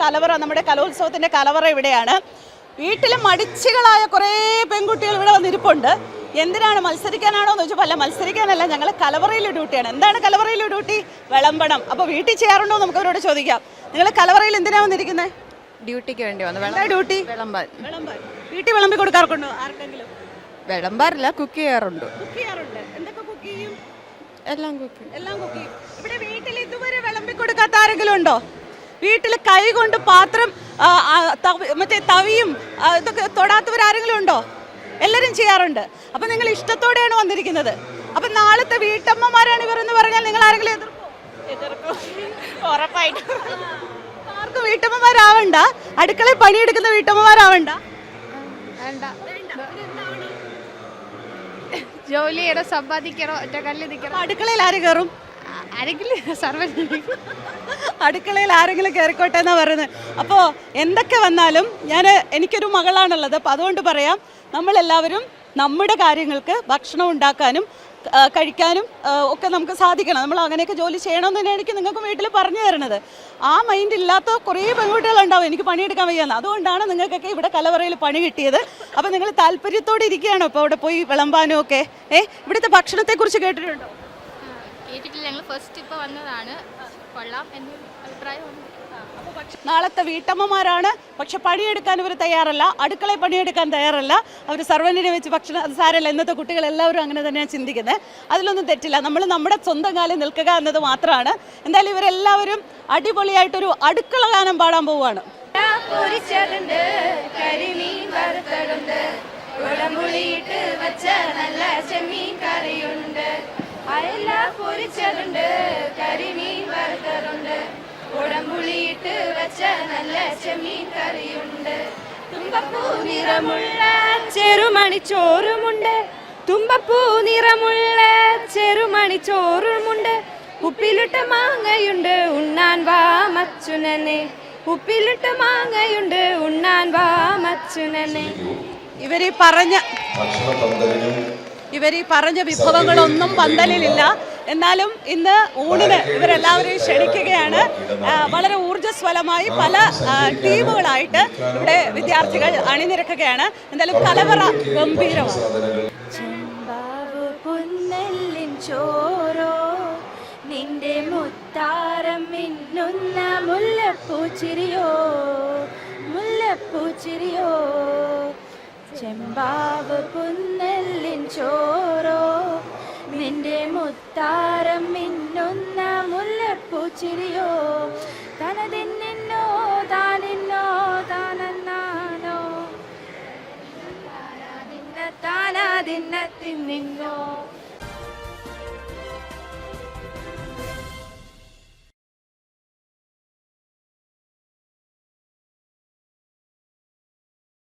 കലവറ നമ്മുടെ കലോത്സവത്തിന്റെ കലവറ ഇവിടെയാണ്. വീട്ടിൽ മടിച്ചുകളായ കുറേ പെൺകുട്ടികൾ ഇവിടെ വന്നിരിപ്പുണ്ട്. എന്തിനാണ് മത്സരിക്കാനാണോ എന്ന് ചോദിച്ചപ്പോൾ അല്ല മത്സരിക്കാനല്ല ഞങ്ങൾ കലവറയിൽ ഡ്യൂട്ടിയാണ്. എന്താണ് കലവറയിൽ ഡ്യൂട്ടി? വിളമ്പണം. അപ്പോൾ വീട്ടിൽ ചെയ്യാറുണ്ടോ നമുക്ക് അവരോട് ചോദിക്കാം. നിങ്ങൾ കലവറയിൽ എന്തിനാണ് വന്നിരിക്കുന്നത് ഡ്യൂട്ടിക്ക് വേണ്ടി വന്നു. ഡ്യൂട്ടി? വിളമ്പാൻ വിളമ്പാൻ വീട്ടിൽ വിളമ്പി കൊടുക്കാറുണ്ടോ ആർക്കെങ്കിലും? വിളമ്പാറില്ല കുക്ക് ചെയ്യാറുണ്ട്. കുക്ക് ചെയ്യാറുണ്ട്. എന്തൊക്കെ കുക്ക് ചെയ്യും? എല്ലാം കുക്ക് എല്ലാം കുക്ക് ചെയ്യും. ഇവിടെ വീട്ടിൽ ഇതുവരെ വിളമ്പി കൊടുക്കാത്ത ആരെങ്കിലും ഉണ്ടോ? വീട്ടിൽ കൈ കൊണ്ട് പാത്രം മറ്റേ തവിയും ഇതൊക്കെ തൊടാത്തവരാരെങ്കിലും ഉണ്ടോ എല്ലാവരും ചെയ്യാറുണ്ട്. അപ്പം നിങ്ങൾ ഇഷ്ടത്തോടെയാണ് വന്നിരിക്കുന്നത്. അപ്പം നാളത്തെ വീട്ടമ്മമാരാണ് ഇവർ എന്ന് പറഞ്ഞാൽ നിങ്ങൾ ആരെങ്കിലും എതിർക്കോ എതിർക്കും. ഉറപ്പായിട്ടും. ആർക്കും വീട്ടമ്മമാരാവണ്ട. അടുക്കളയിൽ പണിയെടുക്കുന്ന വീട്ടമ്മമാരാവണ്ട. വേണ്ട. ജോലി ചെയ്യണം സമ്പാദിക്കണം നിൽക്കണം? അടുക്കളയിൽ ആര് കയറും? ആരെങ്കിലും അടുക്കളയിൽ ആരെങ്കിലും കയറിക്കോട്ടെ എന്നാ പറയുന്നത്. അപ്പോൾ എന്തൊക്കെ വന്നാലും ഞാൻ എനിക്കൊരു മകളാണുള്ളത്. അപ്പോൾ അതുകൊണ്ട് പറയാം നമ്മളെല്ലാവരും നമ്മുടെ കാര്യങ്ങൾക്ക് ഭക്ഷണം ഉണ്ടാക്കാനും കഴിക്കാനും ഒക്കെ നമുക്ക് സാധിക്കണം. നമ്മൾ അങ്ങനെയൊക്കെ ജോലി ചെയ്യണമെന്ന് തന്നെയാണ് എനിക്ക് നിങ്ങൾക്ക് വീട്ടിൽ പറഞ്ഞു തരുന്നത്. ആ മൈൻഡ് ഇല്ലാത്ത കുറേ പെൺകുട്ടികളുണ്ടാവും എനിക്ക് പണിയെടുക്കാൻ വയ്യാന്ന്. അതുകൊണ്ടാണ് നിങ്ങൾക്കൊക്കെ ഇവിടെ കലവറയിൽ പണി കിട്ടിയത്. അപ്പോൾ നിങ്ങൾ താല്പര്യത്തോടെ ഇരിക്കുകയാണോ? ഇപ്പോൾ അവിടെ പോയി വിളമ്പാനും ഒക്കെ? ഏ ഇവിടുത്തെ ഭക്ഷണത്തെക്കുറിച്ച് കേട്ടിട്ടുണ്ടോ? കേട്ടിട്ടില്ല. ഞങ്ങൾ ഫസ്റ്റ് ഇപ്പോൾ വന്നതാണ്. കൊള്ളാം എന്നൊരു അഭിപ്രായമാണ് നാളത്തെ വീട്ടമ്മമാരാണ്. പക്ഷെ പണിയെടുക്കാൻ ഇവർ തയ്യാറല്ല. അടുക്കളയിൽ പണിയെടുക്കാൻ തയ്യാറല്ല. അവർ സർവന്റിനെ വെച്ച് ഭക്ഷണം അത് സാരല്ല. ഇന്നത്തെ കുട്ടികൾ എല്ലാവരും അങ്ങനെ തന്നെയാണ് ചിന്തിക്കുന്നത് അതിലൊന്നും തെറ്റില്ല. നമ്മൾ നമ്മുടെ സ്വന്തം കാലിൽ നിൽക്കുക എന്നത് മാത്രമാണ്. എന്തായാലും ഇവരെല്ലാവരും അടിപൊളിയായിട്ടൊരു അടുക്കള ഗാനം പാടാൻ പോവുകയാണ്. കരിമീൻ വറുത്തതുണ്ട് കുടംപുളിയിട്ട് വെച്ച പൊരിച്ചതുണ്ട് കരിമീൻ വറുത്തതുണ്ട്. ഉടമ്പുളിയിട്ട് വെച്ച നല്ല ചെമ്മീൻ കറിയുണ്ട്. തുമ്പപ്പൂ നിറമുള്ള ചെറുമണി ചോറുമുണ്ട്. തുമ്പപ്പൂ നിറമുള്ള ചെറുമണി ചോറുമുണ്ട്. ഉപ്പിലിട്ട മാങ്ങയുണ്ട് ഉണ്ണാൻ വാ മച്ചുനനെ. ഉപ്പിലിട്ട മാങ്ങയുണ്ട് ഉണ്ണാൻ വാ മച്ചുനനെ. ഇവർ പറഞ്ഞ ഇവർ ഈ പറഞ്ഞ വിഭവങ്ങളൊന്നും പന്തലിലില്ല. എന്നാലും ഇന്ന് ഊണിന് ഇവരെല്ലാവരെയും ക്ഷണിക്കുകയാണ്. വളരെ ഊർജസ്വലമായി പല ടീമുകളായിട്ട് ഇവിടെ വിദ്യാർത്ഥികൾ അണിനിരക്കുകയാണ്. എന്തായാലും കലവറ ഗംഭീരമാണ്. സാധനങ്ങൾ ചെമ്പാവ് പൊന്നെല്ലിൻ ചോരോ നിന്റെ മുത്താരം മിന്നുന്ന മുല്ലപ്പൂച്ചിരിയോ മുല്ലപ്പൂച്ചിരിയോ ചെമ്പാവ് പൊന്നെല്ലിൻ ചോരോ നിന്റെ മുത്താരം മിന്നുന്ന മുല്ലപ്പൂച്ചിരിയോ തനതിന്നോ താനിന്നോ താനന്നാനോ താനാദിന്ന താനാദിന്ന തിന്നിന്നോ